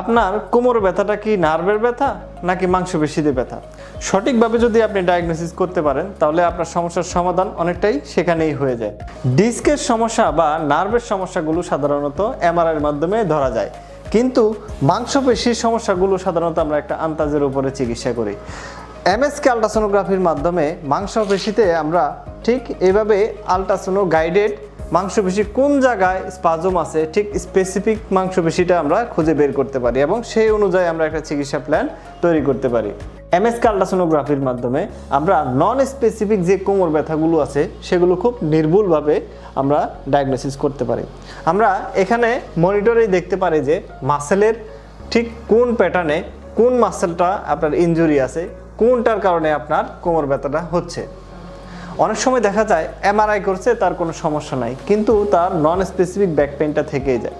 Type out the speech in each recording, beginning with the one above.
আপনার কোমর ব্যথাটা কি নার্ভের ব্যথা নাকি মাংসপেশিতে ব্যথা? সঠিকভাবে যদি আপনি ডায়াগনোসিস করতে পারেন, তাহলে আপনার সমস্যার সমাধান অনেকটাই সেখানেই হয়ে যায়। ডিস্কের সমস্যা বা নার্ভের সমস্যাগুলো সাধারণত এমআরআইয়ের মাধ্যমে ধরা যায়। কিন্তু মাংসপেশির সমস্যাগুলো সাধারণত আমরা একটা আন্তাজের উপরে চিকিৎসা করি। এমএসকে আলট্রাসোনোগ্রাফির মাধ্যমে মাংসপেশিতে আমরা ঠিক এভাবে আলট্রাসোনো গাইডেড মাংসপেশি কোন জায়গায় স্পাজম আছে, ঠিক স্পেসিফিক মাংসপেশিটা আমরা খুঁজে বের করতে পারি এবং সেই অনুযায়ী আমরা একটা চিকিৎসা প্ল্যান তৈরি করতে পারি। এমএসকে আলট্রাসোনোগ্রাফির মাধ্যমে আমরা নন স্পেসিফিক যে কোমর ব্যথাগুলো আছে, সেগুলো খুব নির্ভুলভাবে আমরা ডায়াগনোসিস করতে পারি। আমরা এখানে মনিটরেই দেখতে পারি যে মাসেলের ঠিক কোন প্যাটার্নে কোন মাসেলটা আপনার ইনজুরি আছে, কোনটার কারণে আপনার কোমর ব্যথাটা হচ্ছে। অনেক সময় দেখা যায় এমআরআই করছে, তার কোনো সমস্যা নাই, কিন্তু তার নন স্পেসিফিক ব্যাক পেনটা থেকেই যায়।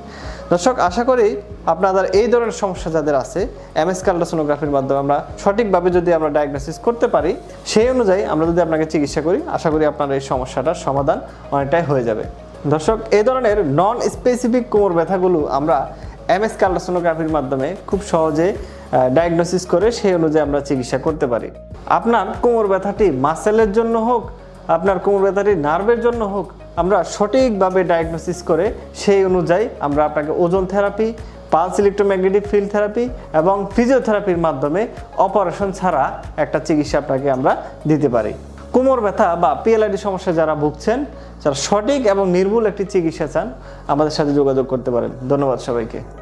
দর্শক, আশা করি আপনাদের এই ধরনের সমস্যা যাদের আছে এমএস আলট্রাসোনোগ্রাফির মাধ্যমে আমরা সঠিকভাবে যদি আমরা ডায়াগনোসিস করতে পারি, সেই অনুযায়ী আমরা যদি আপনাকে চিকিৎসা করি, আশা করি আপনার এই সমস্যাটার সমাধান অনেকটাই হয়ে যাবে। দর্শক, এই ধরনের নন স্পেসিফিক কোমর ব্যথাগুলো আমরা এমএস আলট্রাসোনোগ্রাফির মাধ্যমে খুব সহজে ডায়াগনোসিস করে সেই অনুযায়ী আমরা চিকিৎসা করতে পারি। আপনার কোমর ব্যথাটি মাসেলের জন্য হোক আপনার কোমর ব্যথাটি নার্ভের জন্য হোক, আমরা সঠিকভাবে ডায়াগনোসিস করে সেই অনুযায়ী আমরা আপনাকে ozone therapy pulse electromagnetic field therapy এবং ফিজিওথেরাপির মাধ্যমে অপারেশন ছাড়া একটা চিকিৎসা আপনাকে আমরা দিতে পারি। কোমর ব্যথা বা পিএলআইডি সমস্যা যারা ভুগছেন, যারা সঠিক এবং নির্ভুল একটি চিকিৎসা চান, আমাদের সাথে যোগাযোগ করতে পারেন। ধন্যবাদ সবাইকে।